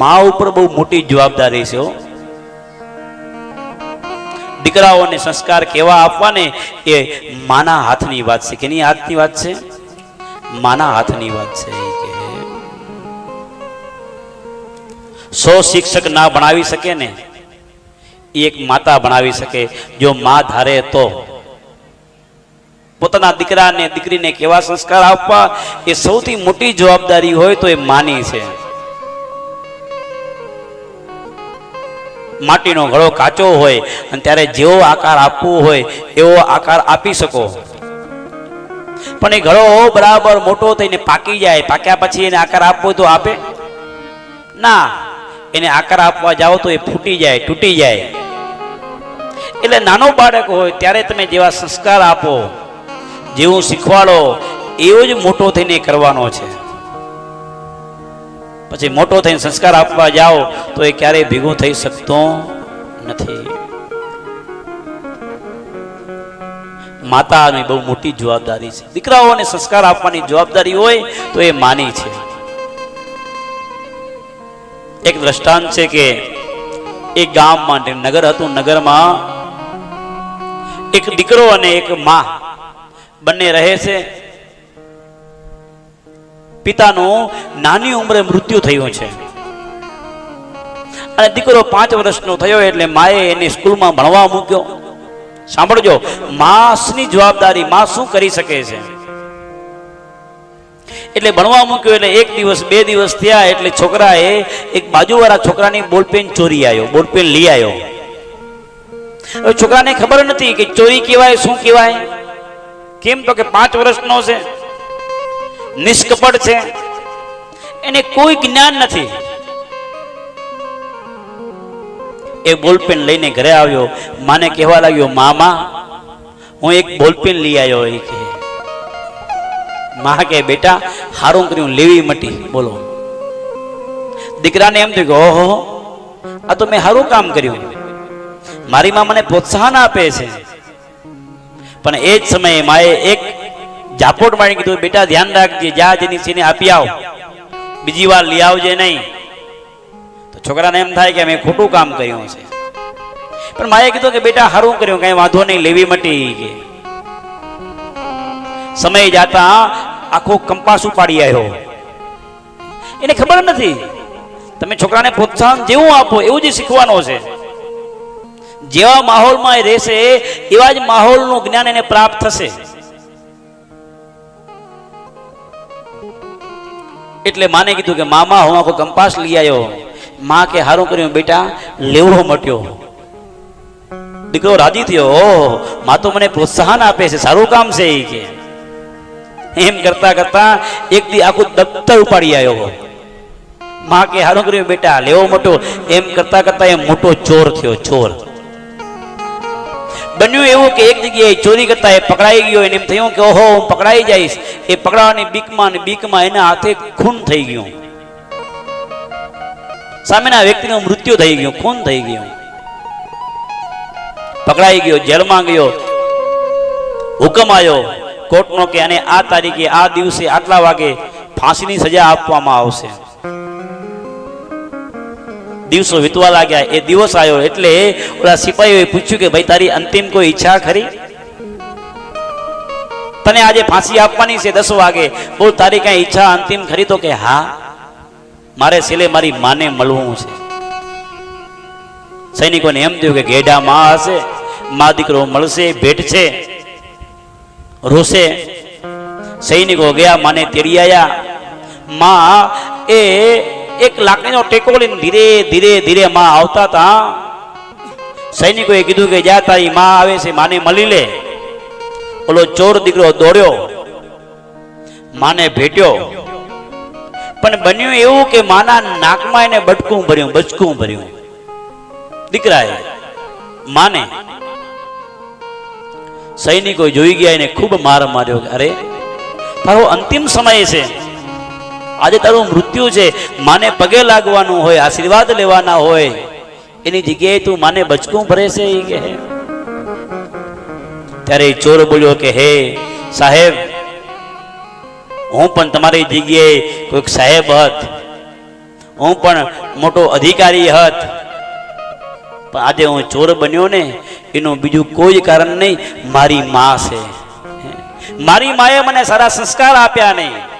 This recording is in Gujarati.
મા ઉપર બહુ મોટી જવાબદારી છે દીકરાઓને સંસ્કાર કેવા આપવાને એ માના હાથની વાત છે. કેની હાથની વાત છે? માના હાથની વાત છે સો શિક્ષક ના ભણાવી શકે ને, એક માતા ભણાવી શકે. જો મા ધારે તો પોતાના દીકરાને, દીકરીને કેવા સંસ્કાર આપવા, એ સૌથી મોટી જવાબદારી હોય તો એ માની છે. માટીનો ઘડો કાચો હોય અને ત્યારે જેવો આકાર આપવો હોય, એવો આકાર આપી શકો. પણ એ ઘડો બરાબર મોટો થઈને પાકી જાય, પાક્યા પછી એને આકાર આપવો તો આપે? ના. એને આકાર આપવા જાઓ તો એ ફૂટી જાય, તૂટી જાય. એટલે નાનો બાળક હોય ત્યારે તમે જેવા સંસ્કાર આપો, જેવું શીખવાડો, એવો જ મોટો થઈને કરવાનો છે. પછી મોટો થઈને સંસ્કાર આપવા જાઓ, તો એ ક્યારેય ભેગો થઈ શકતો નથી. માતાની બહુ મોટી જવાબદારી છે. દીકરાઓને સંસ્કાર આપવાની જવાબદારી હોય, તો એ માની છે. એક દ્રષ્ટાંત છે કે એક ગામમાં નગર હતું, નગરમાં એક દીકરો અને એક માં બંને રહે છે. પિતાનું નાની ઉંમરે મૃત્યુ થયું છે. અને દીકરો પાંચ વર્ષનો થયો એટલે માએ એને સ્કૂલમાં ભણવા મૂક્યો. સાંભળજો, માસની જવાબદારી માં શું કરી શકે છે? એટલે ભણવા મૂક્યો એટલે એક દિવસ, બે દિવસ થયા એટલે છોકરાએ એક બાજુવાળા છોકરાની બોલપેન ચોરી આવ્યો બોલપેન લઈ આવ્યો છોકરાને ખબર નથી કે ચોરી કહેવાય, શું કહેવાય? કેમ તો કે પાંચ વર્ષનો છે. નિષ્કપટ છે. એને કોઈ જ્ઞાન નથી. એ બોલપેન લઈને ઘરે આવ્યો. માને કહેવા લાગ્યો, મામા, હું એક બોલપેન લઈ આવ્યો એ કહે મા કે બેટા, હારું કર્યું, લેવી મટી. બોલો. દીકરાને એમ થયું કે, ઓહો, આ તો મેં સારું કામ કર્યું. મારી માં મને પ્રોત્સાહન આપે છે. પણ એ જ સમયે માએ એક જાપોટ માણી કીધું, બેટા, ધ્યાન રાખજે જા જેની સીને આપી આવ. બીજી વાર લઈ આવજે નહીં. તો છોકરાને એમ થાય કે મેં ખોટું કામ કર્યું છે પણ માએ કીધું કે, બેટા સારું કર્યું, કઈ વાંધો નહીં, લેવી મટી કે સમય જાતા આખો કંપાસ ઉપાડી આવ્યો. એને ખબર નથી. તમે છોકરાને પ્રોત્સાહન જેવું આપો, એવું જ શીખવાનો છે. જેવા માહોલમાં એ રહેશે, એવા જ માહોલનું જ્ઞાન એને પ્રાપ્ત થશે. એટલે માને કીધું કે, મામા, હું આખો કંપાસ લઈ આવ્યો માં કે હારું કર્યું, બેટા, લેવડો મટ્યો. દીકરો રાજી થયો, ઓહ, માં તો મને પ્રોત્સાહન આપે છે, સારું કામ છે એ કે. એમ કરતા કરતા એક દી આખું દફતર ઉપાડી આવ્યો માં કે હારું કર્યું, બેટા, લેવો મોટો એમ કરતા કરતા એ મોટો ચોર થયો, ચોર. બન્યું એવું કે એક જગ્યાએ ચોરી કરતા એ પકડાઈ ગયો, એને એમ થયું કે ઓહો, હું પકડાઈ જઈશ. એ પકડાવાની બીકમાં ને બીકમાં એના હાથે ખૂન થઈ ગયું. સામેના વ્યક્તિનું મૃત્યુ થઈ ગયું, ખૂન થઈ ગયું. પકડાઈ ગયો, જેલમાં ગયો. હુકમ આવ્યો કોર્ટનો કે અને આ તારીખે, આ દિવસે આટલા વાગે ફાંસીની સજા આપવામાં આવશે. દિવસો વીતવા લાગ્યા. એ દિવસ આવ્યો એટલે ઓલા સિપાહીઓએ પૂછ્યું કે, ભાઈ, તારી અંતિમ કોઈ ઈચ્છા ખરી? તને આજે ફાંસી આપવાની છે દસ વાગે. બોલ, તારી કઈ ઈચ્છા અંતિમ ખરી તો કે, હા, મારે છેલ્લે મારી માને મળવું છે. સૈનિકોને એમ થયું કે ગેડા માં હશે, મા દીકરો મળશે ભેટ છે રોશે. સૈનિકો ગયા, માને તેડી આયા. માં એ એક લાકડીનો ટેકો લઈને ધીરે ધીરે ધીરે માં આવતા હતા. સૈનિકોએ કીધું કે, જા તારી માં આવે છે, માને મળી લે. ઓલો ચોર દીકરો દોડ્યો. માને ભેટ્યો. પણ બન્યું એવું કે માના નાકમાં એને બટકું ભર્યું, બચકું ભર્યું. દીકરાએ માને સૈનિકો જોઈ ગયા, એને ખૂબ માર માર્યો અરે, તારો અંતિમ સમય છે. આજે તારું મૃત્યુ છે, માને પગે લાગવાનું હોય, આશીર્વાદ લેવાના હોય. એની જગ્યાએ તું માને બચકું ભરે છે એ કે ત્યારે ચોર બોલ્યો કે હે, સાહેબ, હું પણ તમારી જગ્યાએ કોઈક સાહેબ હત. હું પણ મોટો અધિકારી હત. પણ આજે હું ચોર બન્યો ને, એનું બીજું કોઈ કારણ નહીં, મારી મા છે. મારી માએ મને સારા સંસ્કાર આપ્યા નહીં.